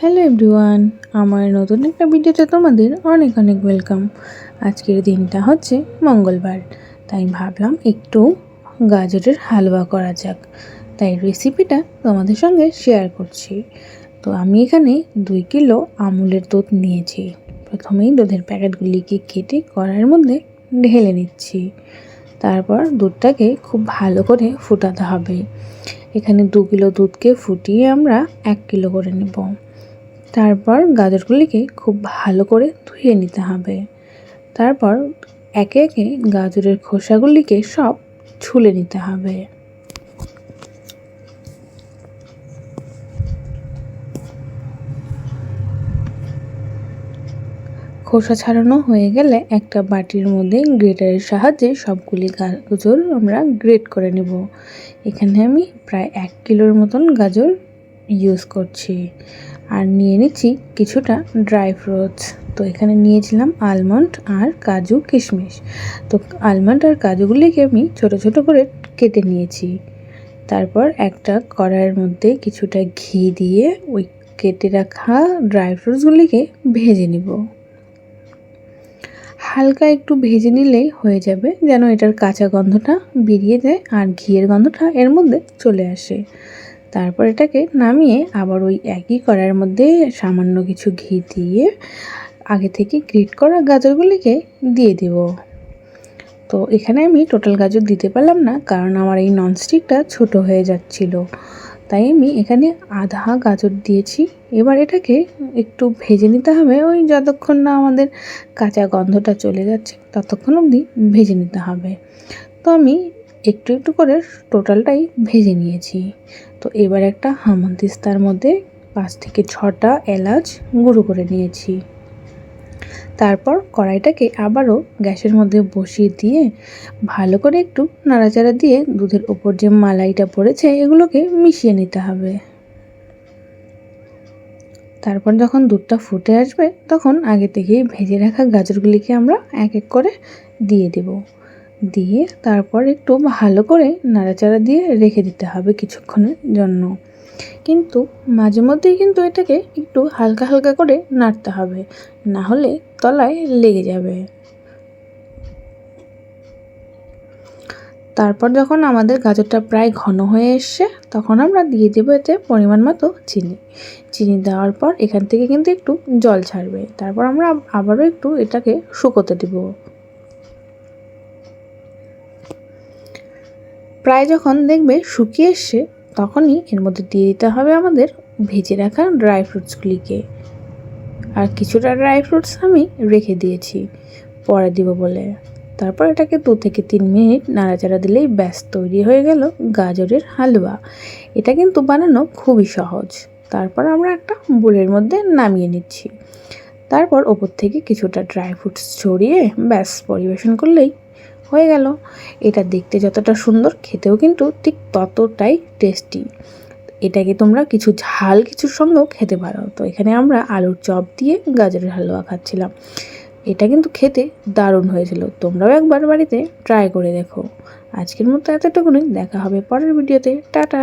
Hello everyone, আমার নতুন একটা ভিডিওতে তোমাদের অনেক অনেক ওয়েলকাম। আজকের দিনটা হচ্ছে মঙ্গলবার, তাই ভাবলাম একটু গাজরের হালুয়া করা যাক। তাই রেসিপিটা তোমাদের সঙ্গে শেয়ার করছি। তো আমি এখানে দুই কিলো আমুলের দুধ নিয়েছি। প্রথমেই দুধের প্যাকেটগুলিকে কেটে কড়াইয়ের মধ্যে ঢেলে নিচ্ছি। তারপর দুধটাকে খুব ভালো করে ফুটাতে হবে। এখানে দু কিলো দুধকে ফুটিয়ে আমরা এক কিলো করে নেব। তারপর গাজরগুলিকে খুব ভালো করে ধুয়ে নিতে হবে। তারপর একে একে গাজরের খোসাগুলিকে সব ছুলে নিতে হবে। খোসা ছাড়ানো হয়ে গেলে একটা বাটির মধ্যে গ্রেটারের সাহায্যে সবগুলি গাজর আমরা গ্রেট করে নেব। এখানে আমি প্রায় এক কিলোর মতন গাজর ইউজ করছি। আর নিয়ে নিচ্ছি কিছুটা ড্রাই ফ্রুটস তো এখানে নিয়েছিলাম আলমন্ড আর কাজু কিশমিশ। তো আলমন্ড আর কাজুগুলিকে আমি ছোট ছোট করে কেটে নিয়েছি। তারপর একটা কড়াইয়ের মধ্যে কিছুটা ঘি দিয়ে ওই কেটে রাখা ড্রাই ফ্রুটসগুলিকে ভেজে নিব। হালকা একটু ভেজে নিলেই হয়ে যাবে, যেন এটার কাঁচা গন্ধটা বেরিয়ে যায় আর ঘিয়ের গন্ধটা এর মধ্যে চলে আসে। তারপর এটাকে নামিয়ে আবার ওই একই কড়াইয়ের মধ্যে সামান্য কিছু ঘি দিয়ে আগে থেকে গ্রিট করা গাজরগুলিকে দিয়ে দেব। তো এখানে আমি টোটাল গাজর দিতে পারলাম না, কারণ আমার এই ননস্টিকটা ছোট হয়ে যাচ্ছিল। তাই আমি এখানে আধা গাজর দিয়েছি। এবার এটাকে একটু ভেজে নিতে হবে, ওই যতক্ষণ না আমাদের কাঁচা গন্ধটা চলে যাচ্ছে, ততক্ষণ অবধি ভেজে নিতে হবে। তো আমি একটু একটু করে টোটালটাই ভেজে নিয়েছি। তো এবার একটা হামানদিস্তার মধ্যে পাঁচ থেকে ছটা এলাচ গুঁড়ো করে নিয়েছি। তারপর কড়াইটাকে আবারও গ্যাসের মধ্যে বসিয়ে দিয়ে ভালো করে একটু নাড়াচাড়া দিয়ে দুধের ওপর যে মালাইটা পড়েছে এগুলোকে মিশিয়ে নিতে হবে। তারপর যখন দুধটা ফুটে আসবে তখন আগে থেকেই ভেজে রাখা গাজরগুলিকে আমরা এক এক করে দিয়ে দেব। দিয়ে তারপর একটু ভালো করে নাড়াচাড়া দিয়ে রেখে দিতে হবে কিছুক্ষণের জন্য। কিন্তু মাঝে মধ্যেই কিন্তু এটাকে একটু হালকা হালকা করে নাড়তে হবে, না হলে তলায় লেগে যাবে। তারপর যখন আমাদের গাজরটা প্রায় ঘন হয়ে এসছে, তখন আমরা দিয়ে দেবো এতে পরিমাণ মতো চিনি। চিনি দেওয়ার পর এখান থেকে কিন্তু একটু জল ছাড়বে। তারপর আমরা আবারও একটু এটাকে শুকোতে দেব। প্রায় যখন দেখবে শুকিয়ে এসছে, তখনই এর মধ্যে দিয়ে দিতে হবে আমাদের ভেজে রাখা ড্রাই ফ্রুটসগুলিকে আর কিছুটা ড্রাই ফ্রুটস আমি রেখে দিয়েছি, পরে দিব বলে। তারপর এটাকে দু থেকে তিন মিনিট নাড়াচাড়া দিলেই ব্যাস, তৈরি হয়ে গেল গাজরের হালুয়া। এটা কিন্তু বানানো খুবই সহজ। তারপর আমরা একটা বোলের মধ্যে নামিয়ে নিচ্ছি। তারপর ওপর থেকে কিছুটা ড্রাই ফ্রুটস ছড়িয়ে ব্যাস, পরিবেশন করলেই হয়ে গেল। এটা দেখতে যতটা সুন্দর, খেতেও কিন্তু ঠিক ততটাই টেস্টি এটাকে তোমরা কিছু ঝাল কিছুর সঙ্গেও খেতে পারো। তো এখানে আমরা আলুর চপ দিয়ে গাজরের হালুয়া খাচ্ছিলাম। এটা কিন্তু খেতে দারুণ হয়েছিল। তোমরাও একবার বাড়িতে ট্রাই করে দেখো। আজকের মতো এতটুকুনি। দেখা হবে পরের ভিডিওতে টাটা!